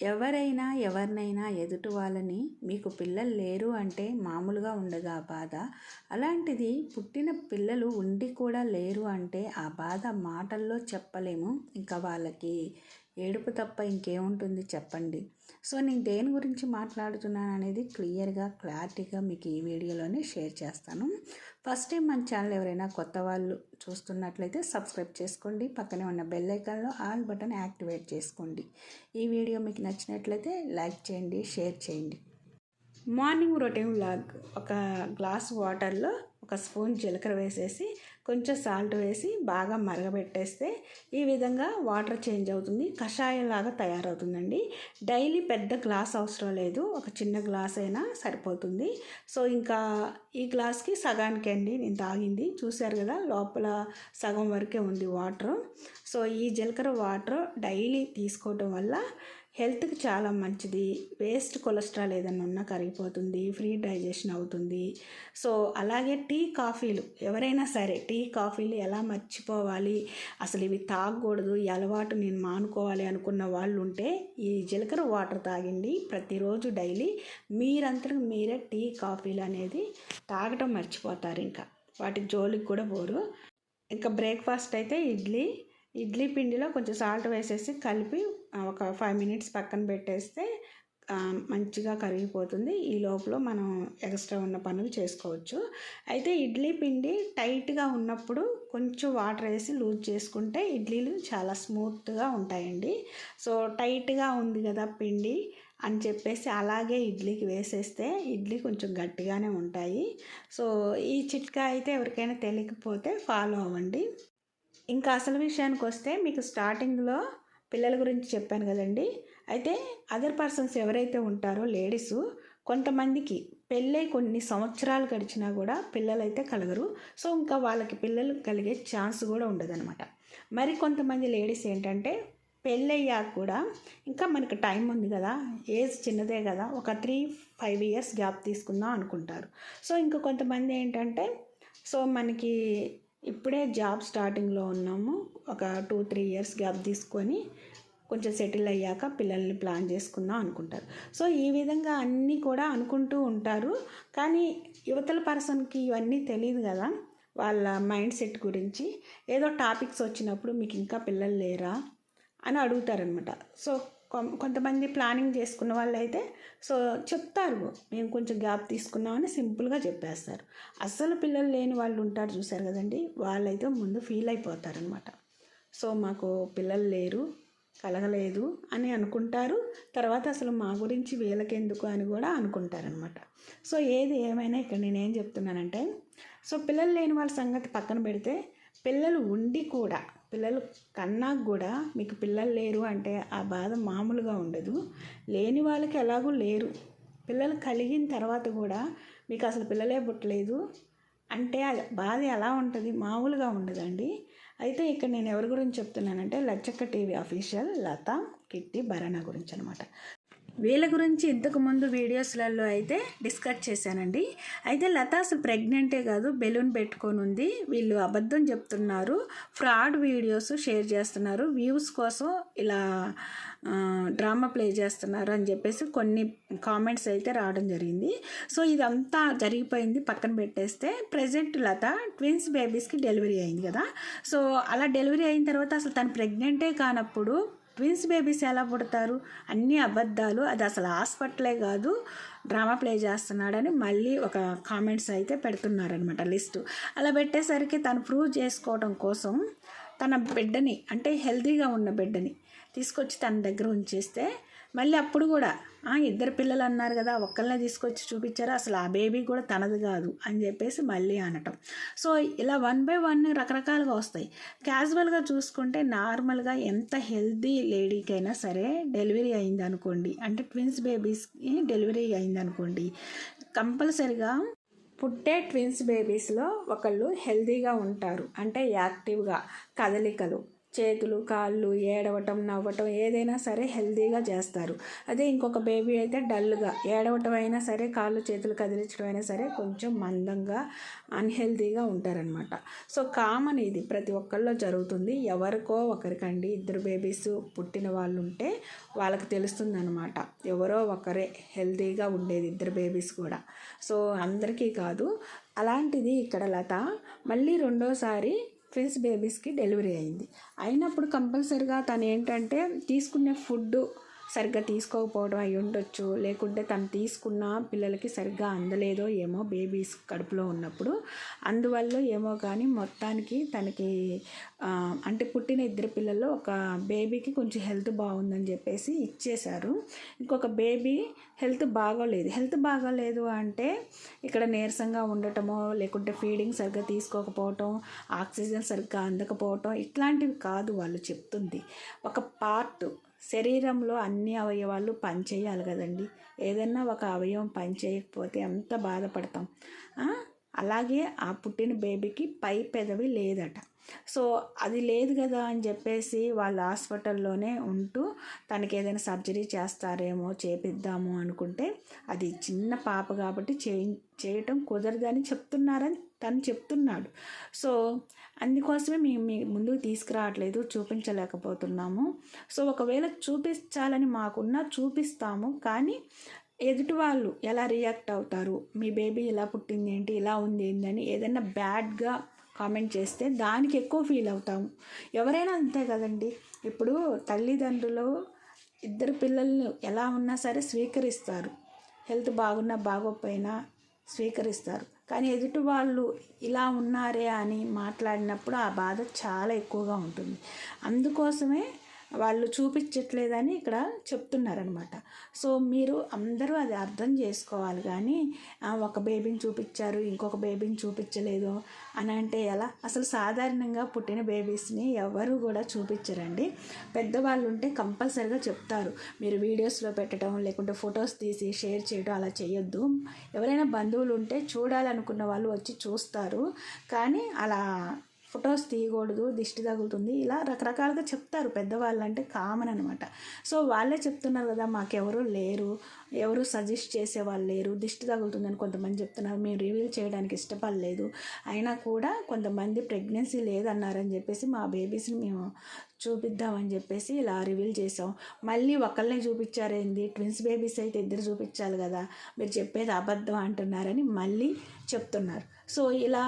ఎవరైనా ఎవరినైనా ఎదుటి వాళ్ళని మీకు పిల్లలు లేరు అంటే మామూలుగా ఉండదు ఆ బాధ. అలాంటిది పుట్టిన పిల్లలు ఉండి కూడా లేరు అంటే ఆ బాధ మాటల్లో చెప్పలేము. ఇంకా వాళ్ళకి ఏడుపు తప్ప ఇంకేముంటుంది చెప్పండి. సో నేను దేని గురించి మాట్లాడుతున్నాను అనేది క్లియర్గా క్లారిటీగా మీకు ఈ వీడియోలోనే షేర్ చేస్తాను. ఫస్ట్ టైం మన ఛానల్ ఎవరైనా కొత్త వాళ్ళు చూస్తున్నట్లయితే సబ్స్క్రైబ్ చేసుకోండి. పక్కనే ఉన్న బెల్ ఐకాన్లో ఆల్ బటన్ యాక్టివేట్ చేసుకోండి. ఈ వీడియో మీకు నచ్చినట్లయితే లైక్ చేయండి షేర్ చేయండి. మార్నింగ్ రొటీన్ లాగ్ ఒక గ్లాస్ వాటర్లో ఒక స్పూన్ జీలకర్ర వేసేసి కొంచెం సాల్ట్ వేసి బాగా మరగబెట్టేస్తే ఈ విధంగా వాటర్ చేంజ్ అవుతుంది కషాయంలాగా తయారవుతుందండి. డైలీ పెద్ద గ్లాస్ అవసరం లేదు ఒక చిన్న గ్లాస్ అయినా సరిపోతుంది. సో ఇంకా ఈ గ్లాస్కి సగానికి అండి నేను తాగింది. చూశారు కదా లోపల సగం వరకే ఉంది వాటర్. సో ఈ జీలకర్ర వాటర్ డైలీ తీసుకోవటం వల్ల హెల్త్కి చాలా మంచిది. వేస్ట్ కొలెస్ట్రాల్ ఏదైనా ఉన్నా కరిగిపోతుంది ఫ్రీ డైజెషన్ అవుతుంది. సో అలాగే టీ కాఫీలు. ఎవరైనా సరే టీ కాఫీలు ఎలా మర్చిపోవాలి? అసలు ఇవి తాగకూడదు ఈ అలవాటు నేను మానుకోవాలి అనుకున్న వాళ్ళు ఉంటే ఈ జీలకర్ర వాటర్ తాగండి. ప్రతిరోజు డైలీ మీరంతకు మీరే టీ కాఫీలు అనేది తాగటం మర్చిపోతారు ఇంకా. వాటి జోలికి కూడా పోరు. ఇంకా బ్రేక్ఫాస్ట్ అయితే ఇడ్లీ ఇడ్లీ పిండిలో కొంచెం సాల్ట్ వేసేసి కలిపి ఒక ఫైవ్ మినిట్స్ పక్కన పెట్టేస్తే మంచిగా కరిగిపోతుంది. ఈ లోపల మనం ఎక్స్ట్రా ఉన్న పనులు చేసుకోవచ్చు. అయితే ఇడ్లీ పిండి టైట్గా ఉన్నప్పుడు కొంచెం వాటర్ వేసి లూజ్ చేసుకుంటే ఇడ్లీలు చాలా స్మూత్గా ఉంటాయండి. సో టైట్గా ఉంది కదా పిండి అని చెప్పేసి అలాగే ఇడ్లీకి వేసేస్తే ఇడ్లీ కొంచెం గట్టిగానే ఉంటాయి. సో ఈ చిట్కా అయితే ఎవరికైనా తెలియకపోతే ఫాలో అవ్వండి. ఇంకా అసలు విషయానికి వస్తే మీకు స్టార్టింగ్లో పిల్లల గురించి చెప్పాను కదండి. అయితే అదర్ పర్సన్స్ ఎవరైతే ఉంటారో లేడీస్ కొంతమందికి పెళ్ళై కొన్ని సంవత్సరాలు గడిచినా కూడా పిల్లలైతే కలగరు. సో ఇంకా వాళ్ళకి పిల్లలు కలిగే ఛాన్స్ కూడా ఉండదన్నమాట. మరి కొంతమంది లేడీస్ ఏంటంటే పెళ్ళయ్యాక కూడా ఇంకా మనకు టైం ఉంది కదా ఏజ్ చిన్నదే కదా ఒక త్రీ ఫైవ్ ఇయర్స్ గ్యాప్ తీసుకుందాం అనుకుంటారు. సో ఇంకా కొంతమంది ఏంటంటే సో మనకి ఇప్పుడే జాబ్ స్టార్టింగ్లో ఉన్నాము. ఒక టూ త్రీ ఇయర్స్ గ్యాప్ తీసుకొని కొంచెం సెటిల్ అయ్యాక పిల్లల్ని ప్లాన్ చేసుకుందాం అనుకుంటారు. సో ఈ విధంగా అన్నీ కూడా అనుకుంటూ ఉంటారు. కానీ యువతల పర్సన్కి ఇవన్నీ తెలియదు కదా. వాళ్ళ మైండ్ సెట్ గురించి. ఏదో టాపిక్స్ వచ్చినప్పుడు మీకు ఇంకా పిల్లలు లేరా అని అడుగుతారనమాట సో కొంతమంది ప్లానింగ్ చేసుకున్న వాళ్ళు అయితే సో చెప్తారు మేము కొంచెం గ్యాప్ తీసుకున్నామని సింపుల్గా చెప్పేస్తారు. అస్సలు పిల్లలు లేని వాళ్ళు ఉంటారు చూసారు కదండి వాళ్ళైతే ముందు ఫీల్ అయిపోతారనమాట సో మాకు పిల్లలు లేరు కలగలేదు అని అనుకుంటారు తర్వాత అసలు మా గురించి వీళ్ళకెందుకు అని కూడా అనుకుంటారనమాట సో ఏది ఏమైనా ఇక్కడ నేనేం చెప్తున్నానంటే సో పిల్లలు లేని వాళ్ళ సంగతి పక్కన పెడితే పిల్లలు ఉండి కూడా పిల్లలు కన్నా కూడా మీకు పిల్లలు లేరు అంటే ఆ బాధ మామూలుగా ఉండదు. లేని వాళ్ళకి ఎలాగూ లేరు. పిల్లలు కలిగిన తర్వాత కూడా మీకు అసలు పిల్లలే పుట్టలేదు అంటే బాధ ఎలా ఉంటుంది? మామూలుగా ఉండదండి. అయితే ఇక్కడ నేను ఎవరి గురించి చెప్తున్నానంటే Lachakka TV official Latha kitty భరణ గురించి అనమాట వీళ్ళ గురించి ఇంతకుముందు వీడియోస్లలో అయితే డిస్కస్ చేశానండి. అయితే లత అసలు ప్రెగ్నెంటే కాదు బెలూన్ పెట్టుకొని ఉంది. వీళ్ళు అబద్ధం చెప్తున్నారు ఫ్రాడ్ వీడియోస్ షేర్ చేస్తున్నారు వ్యూస్ కోసం ఇలా డ్రామా ప్లే చేస్తున్నారు అని చెప్పేసి కొన్ని కామెంట్స్ అయితే రావడం జరిగింది. సో ఇదంతా జరిగిపోయింది పక్కన పెట్టేస్తే ప్రజెంట్ లత ట్విన్స్ బేబీస్కి డెలివరీ అయింది కదా. సో అలా డెలివరీ అయిన తర్వాత అసలు తను ప్రెగ్నెంటే కానప్పుడు ట్విన్స్ బేబీస్ ఎలా పుడతారు? అన్ని అబద్ధాలు. అది అసలు హాస్పిటలే కాదు డ్రామా ప్లే చేస్తున్నాడని మళ్ళీ ఒక కామెంట్స్ అయితే పెడుతున్నారనమాట లిస్టు. అలా పెట్టేసరికి తను ప్రూవ్ చేసుకోవడం కోసం తన బిడ్డని అంటే హెల్తీగా ఉన్న బిడ్డని తీసుకొచ్చి తన దగ్గర ఉంచేస్తే మళ్ళీ అప్పుడు కూడా ఇద్దరు పిల్లలు అన్నారు కదా ఒక్కళ్ళనే తీసుకొచ్చి చూపించారు? అసలు ఆ బేబీ కూడా తనది కాదు అని చెప్పేసి మళ్ళీ అనటం. సో ఇలా వన్ బై వన్ రకరకాలుగా వస్తాయి. క్యాజువల్గా చూసుకుంటే నార్మల్గా ఎంత హెల్దీ లేడీకైనా సరే డెలివరీ అయింది అనుకోండి అంటే ట్విన్స్ బేబీస్కి డెలివరీ అయింది అనుకోండి కంపల్సరిగా పుట్టే ట్విన్స్ బేబీస్లో ఒకళ్ళు హెల్దీగా ఉంటారు. అంటే యాక్టివ్గా కదలికలు చేతులు కాళ్ళు ఏడవటం నవ్వటం ఏదైనా సరే హెల్తీగా చేస్తారు. అదే ఇంకొక బేబీ అయితే డల్గా ఏడవటం అయినా సరే కాళ్ళు చేతులు కదిలించడం అయినా సరే కొంచెం మందంగా అన్హెల్తీగా ఉంటారనమాట సో కామన్ ఇది. ప్రతి ఒక్కళ్ళలో జరుగుతుంది. ఎవరికో ఒకరికండి. ఇద్దరు బేబీస్ పుట్టిన వాళ్ళు ఉంటే వాళ్ళకి తెలుస్తుంది అనమాట ఎవరో ఒకరే హెల్తీగా ఉండేది ఇద్దరు బేబీస్ కూడా. సో అందరికీ కాదు. అలాంటిది ఇక్కడ లత. మళ్ళీ రెండోసారి ట్విన్స్ బేబీస్కి డెలివరీ అయింది. అయినప్పుడు కంపల్సరిగా తను ఏంటంటే తీసుకునే ఫుడ్ సరిగ్గా తీసుకోకపోవడం అయి ఉండొచ్చు. లేకుంటే తను తీసుకున్న పిల్లలకి సరిగ్గా అందలేదో ఏమో బేబీస్ కడుపులో ఉన్నప్పుడు. అందువల్ల ఏమో కానీ మొత్తానికి తనకి అంటే పుట్టిన ఇద్దరు పిల్లల్లో ఒక బేబీకి కొంచెం హెల్త్ బాగుందని చెప్పేసి ఇచ్చేశారు. ఇంకొక బేబీ హెల్త్ బాగోలేదు. హెల్త్ బాగోలేదు అంటే ఇక్కడ నీరసంగా ఉండటమో లేకుంటే ఫీడింగ్ సరిగ్గా తీసుకోకపోవటం ఆక్సిజన్ సరిగ్గా అందకపోవటం ఇట్లాంటివి కాదు వాళ్ళు చెప్తుంది. ఒక పార్ట్ శరీరంలో అన్ని అవయవాలు పనిచేయాలి కదండి. ఏదన్నా ఒక అవయవం పనిచేయకపోతే ఎంత బాధపడతాం. అలాగే ఆ పుట్టిన బేబీకి పై పెదవి లేదట. సో అది లేదు కదా అని చెప్పేసి వాళ్ళ హాస్పిటల్లోనే ఉంటూ తనకి ఏదైనా సర్జరీ చేస్తారేమో చేపిద్దాము అనుకుంటే అది చిన్న పాప కాబట్టి చేయి చేయటం కుదరదని చెప్తున్నారని తను చెప్తున్నాడు. సో అందుకోసమే మేము మీ ముందుకు తీసుకురావట్లేదు చూపించలేకపోతున్నాము. సో ఒకవేళ చూపించాలని మాకున్నా చూపిస్తాము. కానీ ఎదుటి వాళ్ళు ఎలా రియాక్ట్ అవుతారు? మీ బేబీ ఇలా పుట్టింది ఏంటి? ఇలా ఉంది ఏంటని ఏదైనా బ్యాడ్గా కామెంట్ చేస్తే దానికి ఎక్కువ ఫీల్ అవుతాము. ఎవరైనా అంతే కదండి. ఇప్పుడు తల్లిదండ్రులు ఇద్దరు పిల్లల్ని ఎలా ఉన్నా సరే స్వీకరిస్తారు. హెల్త్ బాగున్నా బాగోకపోయినా స్వీకరిస్తారు. కానీ ఎదుటి వాళ్ళు ఇలా ఉన్నారే అని మాట్లాడినప్పుడు ఆ బాధ చాలా ఎక్కువగా ఉంటుంది. అందుకోసమే వాళ్ళు చూపించట్లేదని ఇక్కడ చెప్తున్నారనమాట. సో మీరు అందరూ అది అర్థం చేసుకోవాలి కానీ ఒక బేబీని చూపించారు ఇంకొక బేబీని చూపించలేదు అని అంటే ఎలా? అసలు సాధారణంగా పుట్టిన బేబీస్ని ఎవరు కూడా చూపించరండి. పెద్దవాళ్ళు ఉంటే కంపల్సరిగా చెప్తారు. మీరు వీడియోస్లో పెట్టడం లేకుంటే ఫొటోస్ తీసి షేర్ చేయడం అలా చేయొద్దు. ఎవరైనా బంధువులు ఉంటే చూడాలనుకున్న వాళ్ళు వచ్చి చూస్తారు. కానీ అలా ఫొటోస్ తీయకూడదు దిష్టి తగులుతుంది. ఇలా రకరకాలుగా చెప్తారు పెద్దవాళ్ళు అంటే కామన్ అనమాట సో వాళ్ళే చెప్తున్నారు కదా మాకెవరు లేరు. ఎవరు సజెస్ట్ చేసే వాళ్ళు లేరు. దిష్టి తగులుతుందని కొంతమంది చెప్తున్నారు. మేము రివీల్ చేయడానికి ఇష్టపడలేదు. అయినా కూడా కొంతమంది ప్రెగ్నెన్సీ లేదన్నారని చెప్పేసి మా బేబీస్ని మేము చూపిద్దామని చెప్పేసి ఇలా రివీల్ చేసాం మళ్ళీ ఒకళ్ళనే చూపించారేంది? ట్విన్స్ బేబీస్ అయితే ఇద్దరు చూపించాలి కదా. మీరు చెప్పేది అబద్ధం అంటున్నారని మళ్ళీ చెప్తున్నారు. సో ఇలా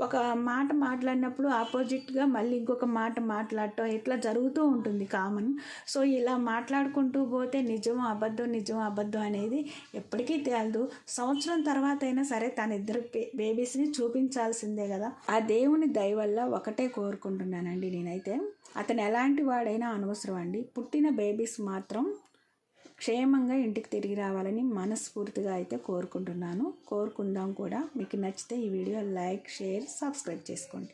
ఒక మాట మాట్లాడినప్పుడు ఆపోజిట్గా మళ్ళీ ఇంకొక మాట మాట్లాడటం ఇట్లా జరుగుతూ ఉంటుంది కామన్. సో ఇలా మాట్లాడుకుంటూ పోతే నిజం అబద్ధం నిజం అబద్ధం అనేది ఎప్పటికీ తేలదు. సంవత్సరం తర్వాత అయినా సరే తన ఇద్దరు బేబీస్ని చూపించాల్సిందే కదా. ఆ దేవుని దయ వల్ల ఒకటే కోరుకుంటున్నానండి నేనైతే. అతను ఎలాంటి వాడైనా అనవసరం అండి. పుట్టిన బేబీస్ మాత్రం క్షేమంగా ఇంటికి తిరిగి రావాలని మనస్ఫూర్తిగా అయితే కోరుకుంటున్నాను. కోరుకుందాం కూడా. మీకు నచ్చితే ఈ వీడియో లైక్ షేర్ సబ్స్క్రైబ్ చేసుకోండి.